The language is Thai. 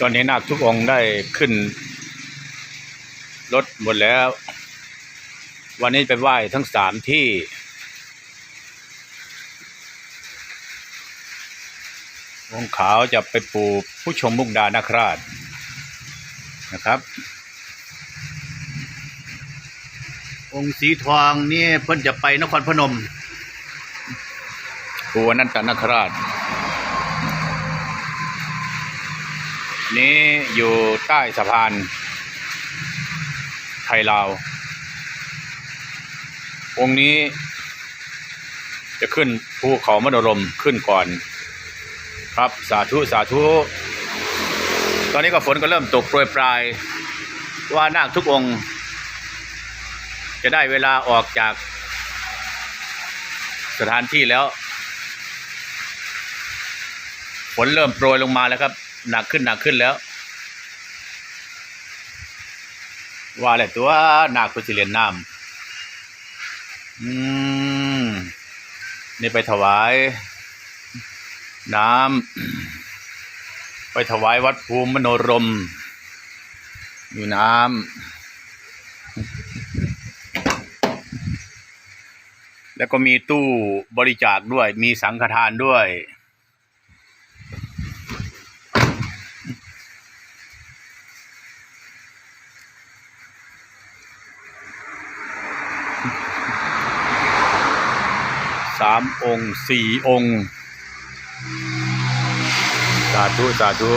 ตอนนี้นาคทุกองค์ได้ขึ้นรถหมดแล้ว วันนี้ไปไหว้ทั้งสามที่ องค์ขาวจะไปปูผู้ชมมุกดานาคราชนะครับ องค์สีทองนี่เพิ่นจะไปนครพนมปูอนันตนาคราช นี้อยู่ใต้สะพาน ไทยลาว องค์นี้จะขึ้นภูเขามโนรมขึ้นก่อน ครับสาธุสาธุ ตอนนี้ก็ฝนก็เริ่มตกโปรยปลาย ว่านาคทุกองค์ จะได้เวลาออกจาก สถานที่แล้ว ฝนเริ่มโปรยลงมาแล้วครับ หนักขึ้นหนักขึ้นแล้ว ว่าแหละตัวหนักกุศิเลียนน้ำอืมนี่ไปถวาย น้ำไปถวายวัดภูมิมโนรม อยู่น้ำแล้วก็มีตู้บริจาคด้วย มีสังฆทานด้วย สามองค์สี่องค์ สาธุ สาธุ